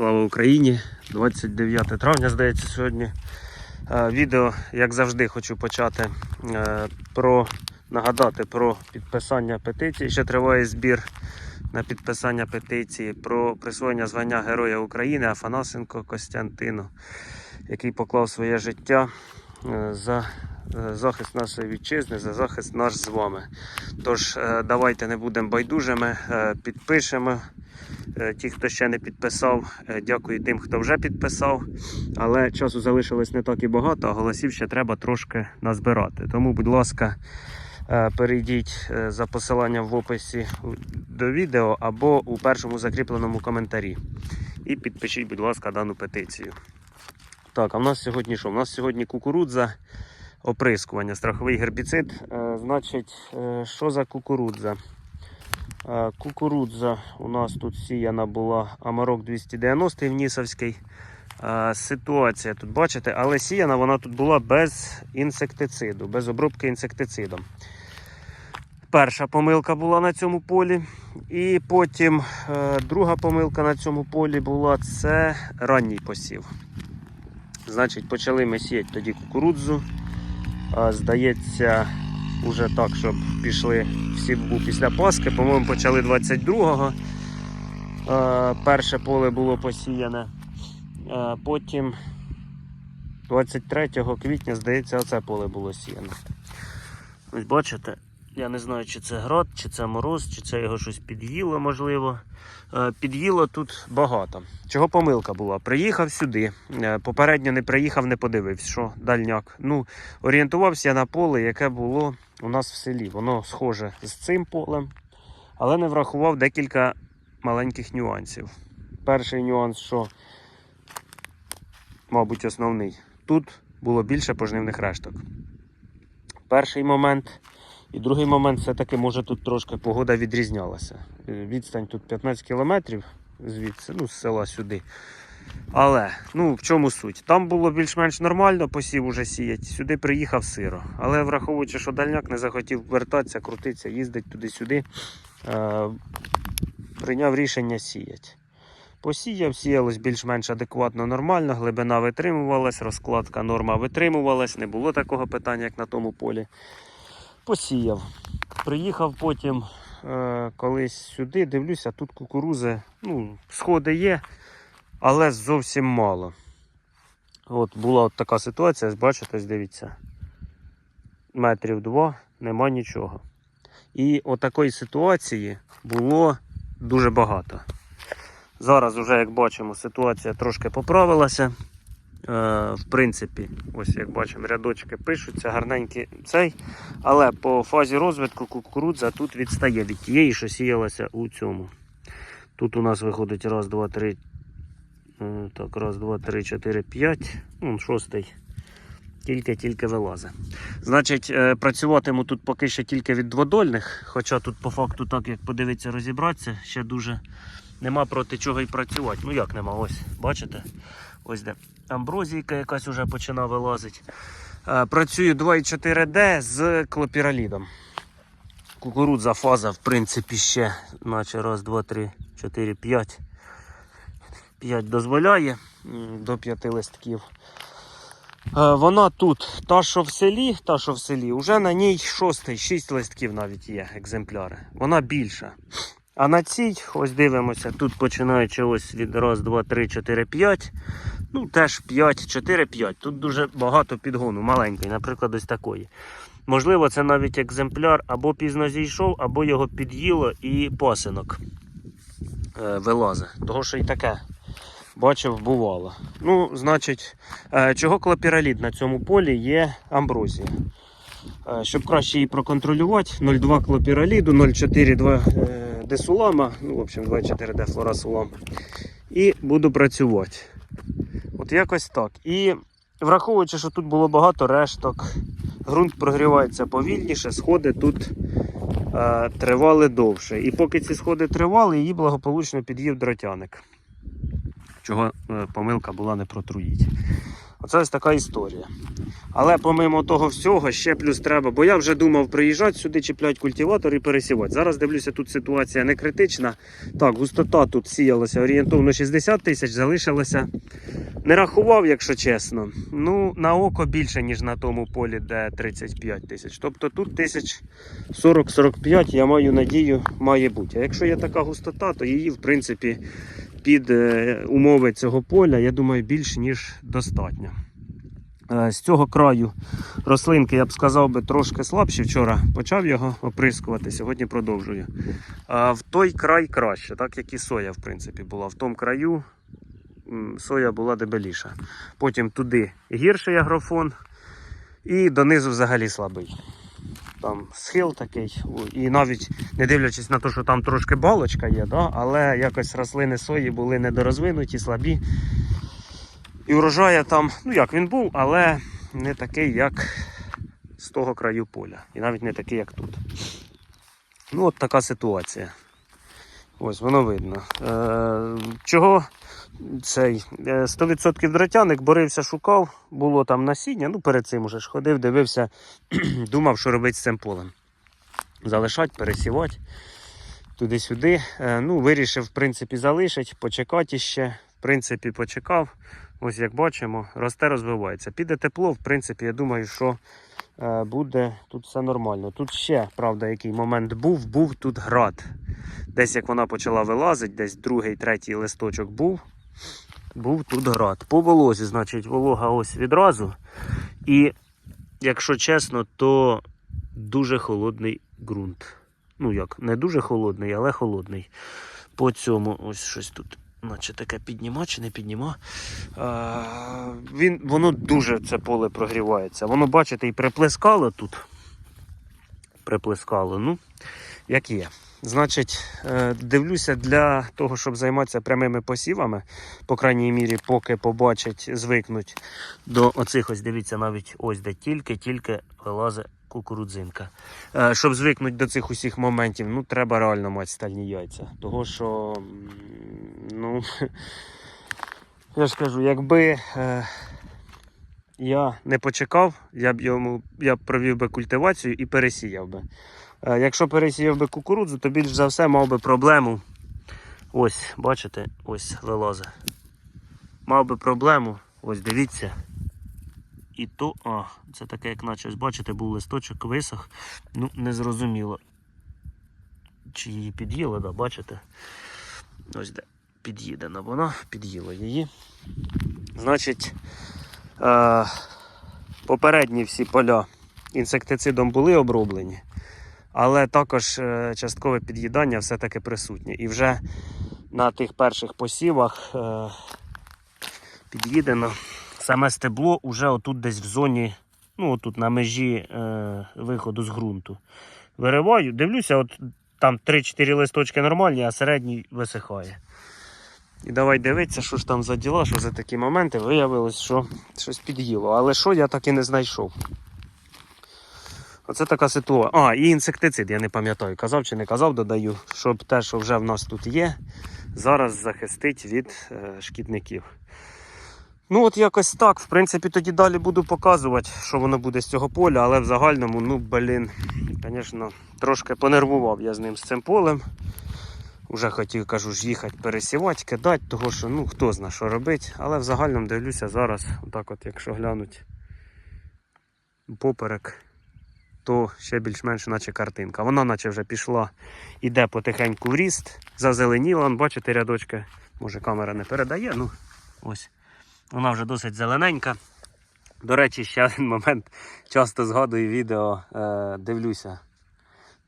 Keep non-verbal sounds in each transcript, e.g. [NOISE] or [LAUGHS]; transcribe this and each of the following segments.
Слава Україні! 29 травня, здається, сьогодні. Е, Відео, як завжди, хочу почати е, про нагадати про підписання петиції. Ще триває збір на підписання петиції про присвоєння звання Героя України Афанасенко Костянтину, який поклав своє життя е, за захист нашої вітчизни, за захист наш з вами. Тож, давайте не будемо байдужими, підпишемо. Е, Ті, хто ще не підписав, е, дякую тим, хто вже підписав. Але часу залишилось не так і багато, а голосів ще треба трошки назбирати. Тому, будь ласка, е, перейдіть за посиланням в описі до відео або у першому закріпленому коментарі. І підпишіть, будь ласка, дану петицію. Так, а в нас сьогодні що? У нас сьогодні кукурудза, оприскування, страховий гербіцид. Значить, що за кукурудза? Кукурудза у нас тут сіяна була Амарок 290 Внісовський. Ситуація тут бачите, але сіяна вона тут була без інсектициду, без обробки інсектицидом. Перша помилка була на цьому полі. І потім е, друга помилка на цьому полі була це ранній посів. Значить, почали ми сіяти тоді кукурудзу. Здається, уже так, щоб пішли всі після Пасхи. По-моєму, почали 22-го. Е, Перше поле було посіяне. Е, Потім 23 квітня, здається, оце поле було сіяне. Ось бачите, я не знаю, чи це град, чи це мороз, чи це його щось під'їло, можливо. Е, Під'їло тут багато. Чого помилка була? Приїхав сюди. е, Попередньо не приїхав, не подивився, що дальняк. Ну, орієнтувався на поле, яке було у нас в селі. Воно схоже з цим полем, але не врахував декілька маленьких нюансів. Перший нюанс, що, мабуть, основний. Тут було більше пожнивних решток. Перший момент. І другий момент, все-таки, може, тут трошки погода відрізнялася. Е, Відстань тут 15 кілометрів звідси, ну, з села сюди. Але ну, в чому суть? Там було більш-менш нормально, посів уже сіять. Сюди приїхав сиро. Але враховуючи, що дальняк не захотів вертатися, крутитися, їздить туди-сюди, е- прийняв рішення сіяти. Посіяв, сіялось більш-менш адекватно, нормально, глибина витримувалась, розкладка норма витримувалась, не було такого питання, як на тому полі. Посіяв. Приїхав потім е, колись сюди, дивлюся, тут кукурузи, ну, сходи є, але зовсім мало. От була от така ситуація, бачите, дивіться. Метрів два, нема нічого. І отакої ситуації було дуже багато. Зараз, вже, як бачимо, ситуація трошки поправилася. Е, в принципі, ось як бачимо, рядочки пишуться, гарненькі цей. Але по фазі розвитку кукурудза тут відстає від тієї, що сіялася у цьому. Тут у нас виходить раз, два, три. е, Так, раз, два, три, чотири, п'ять. Ну, шостий. Тільки-тільки вилазить. Значить, е, працюватиму тут поки що тільки від дводольних, хоча тут по факту, так як подивитися, розібратися, ще дуже нема проти чого й працювати. Ну як нема, ось, бачите? Ось де амброзійка якась вже починає вилазити. Е, Працюю 2,4D з клопіралідом. Кукурудза фаза, в принципі, ще, наче раз, два, три, чотири, п'ять. П'ять дозволяє до п'яти листків. Е, Вона тут, та, що в селі, та, що в селі, вже на ній шостий, шість листків навіть є екземпляри. Вона більша. А на цій, ось дивимося, тут починаючи ось від раз, два, три, чотири, п'ять. Ну, теж 5, 4, 5. Тут дуже багато підгону, маленький, наприклад, ось такої. Можливо, це навіть екземпляр або пізно зійшов, або його під'їло і пасинок е, вилазить. Того, що і таке бачив, бувало. Ну, значить, е, чого клопіралід на цьому полі є амброзія. Е, Щоб краще її проконтролювати, 0,2 клопіраліду, 0,4 е, десулама, ну, в общем, 2,4 дефлорасулам. І буду працювати. От якось так. І враховуючи, що тут було багато решток, ґрунт прогрівається повільніше, сходи тут е, тривали довше. І поки ці сходи тривали, її благополучно під'їв дротяник. Чого е, помилка була не протруїть. Оце ось така історія. Але помимо того всього, ще плюс треба, бо я вже думав приїжджати сюди, чіплять культиватор і пересівати. Зараз дивлюся, тут ситуація не критична. Так, густота тут сіялася орієнтовно 60 тисяч, залишилося. Не рахував, якщо чесно. Ну, на око більше, ніж на тому полі, де 35 тисяч. Тобто тут тисяч 40-45, я маю надію, має бути. А якщо є така густота, то її, в принципі, під е, умови цього поля, я думаю, більш ніж достатньо. Е, З цього краю рослинки, я б сказав би, трошки слабші. Вчора почав його оприскувати, сьогодні продовжую. А в той край краще, так як і соя, в принципі, була. В тому краю соя була дебеліша. Потім туди гірший агрофон, і донизу взагалі слабий. Там схил такий, і навіть не дивлячись на те, що там трошки балочка є, да, але якось рослини сої були недорозвинуті, слабі. І урожая там, ну як він був, але не такий, як з того краю поля. І навіть не такий, як тут. Ну, от така ситуація. Ось воно видно. Е, чого цей е, 100% дротяник борився, шукав, було там насіння. Ну, перед цим уже ж ходив, дивився, [CLEARS THROAT] думав, що робити з цим полем. Залишати, пересівати туди-сюди. Е, ну, вирішив, в принципі, залишити, почекати ще. В принципі, почекав. Ось як бачимо, росте, розвивається. Піде тепло, в принципі, я думаю, що е, буде тут все нормально. Тут ще, правда, який момент був, був тут град. Десь як вона почала вилазити, десь другий, третій листочок був. Був тут град. По волозі, значить, волога ось відразу. І, якщо чесно, то дуже холодний ґрунт. Ну як, не дуже холодний, але холодний. По цьому ось щось тут наче таке підніма чи не підніма. А, він, воно дуже це поле прогрівається. Воно, бачите, і приплескало тут. Приплескало, ну, як є. Значить, е, дивлюся для того, щоб займатися прямими посівами, по крайній мірі, поки побачать, звикнуть до оцих ось, дивіться, навіть ось де тільки-тільки вилазить кукурудзинка. Е, Щоб звикнути до цих усіх моментів, ну треба реально мати стальні яйця. Того що, ну, [LAUGHS] я ж кажу, якби е, я не почекав, я б йому я б провів би культивацію і пересіяв би. Е, Якщо пересіяв би кукурудзу, то більш за все мав би проблему. Ось, бачите, ось вилазить. Мав би проблему, ось дивіться. І то, а, це таке, як наче, ось бачите, був листочок, висох. Ну, незрозуміло. Чи її під'їли, да, бачите? Ось де під'їдена вона, під'їла її. Значить, е, попередні всі поля інсектицидом були оброблені, але також е, часткове під'їдання все-таки присутнє. І вже на тих перших посівах е, під'їдено саме стебло вже отут десь в зоні, ну отут на межі е, виходу з ґрунту. Вириваю, дивлюся, от там 3-4 листочки нормальні, а середній висихає. І давай дивитися, що ж там за діла, що за такі моменти. Виявилось, що щось під'їло. Але що я так і не знайшов. Оце така ситуація. А, і інсектицид, я не пам'ятаю, казав чи не казав, додаю, щоб те, що вже в нас тут є, зараз захистить від е, шкідників. Ну, от якось так. В принципі, тоді далі буду показувати, що воно буде з цього поля, але в загальному, ну, блін, звісно, трошки понервував я з ним з цим полем. Уже хотів, кажу, ж їхати пересівати, кидати, того що ну хто знає, що робити. Але в загальному дивлюся зараз, отак от, якщо глянуть поперек, то ще більш-менш наче картинка. Вона наче вже пішла, іде потихеньку в ріст, зазеленіла, Вон, бачите, рядочки, може камера не передає, ну ось. Вона вже досить зелененька. До речі, ще один момент. Часто згадую відео, е, дивлюся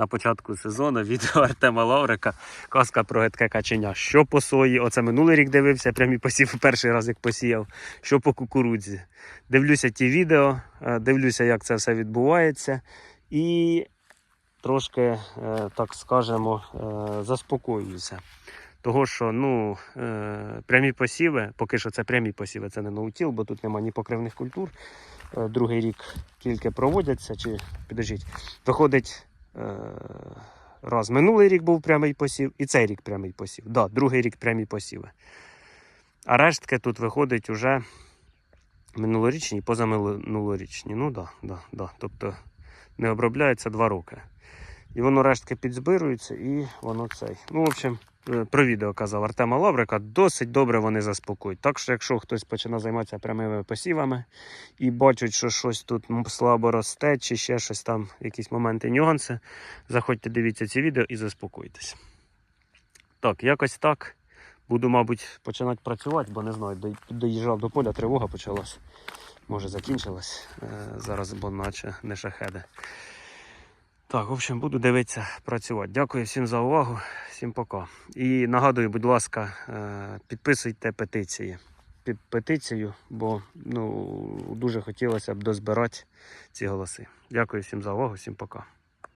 на початку сезону відео [LAUGHS] Артема Лаврика. Казка про гидке каченя. Що по сої? Оце минулий рік дивився, прямі посів [LAUGHS] перший раз як посіяв. Що по кукурудзі. Дивлюся ті відео, е, дивлюся, як це все відбувається. І трошки, е, так скажемо, е, заспокоююся. Того, що ну, прямі посіви, поки що це прямі посіви, це не ноутіл, бо тут немає ні покривних культур. Другий рік тільки проводяться, чи підождіть, виходить. Е, раз минулий рік був прямий посів, і цей рік прямий посів. Да, другий рік прямі посіви. А рештки тут виходить уже Минулорічні і позаминулорічні. Ну да, да, да. тобто не обробляється 2 роки. І воно рештки підзбирується і воно цей. Ну, в общем, е, про відео казав Артема Лаврика, досить добре вони заспокоюють. Так що, якщо хтось починає займатися прямими посівами і бачить, що щось тут слабо росте, чи ще щось там, якісь моменти, нюанси, заходьте, дивіться ці відео і заспокойтесь. Так, якось так. Буду, мабуть, починати працювати, бо не знаю, доїжджав до поля, тривога почалась. Може закінчилась е, зараз, бо наче не шахеди. Так, в общем, буду дивитися працювати. Дякую всім за увагу, всім пока. І нагадую, будь ласка, е, підписуйте петиції. Під петицію, бо ну, дуже хотілося б дозбирати ці голоси. Дякую всім за увагу, всім пока.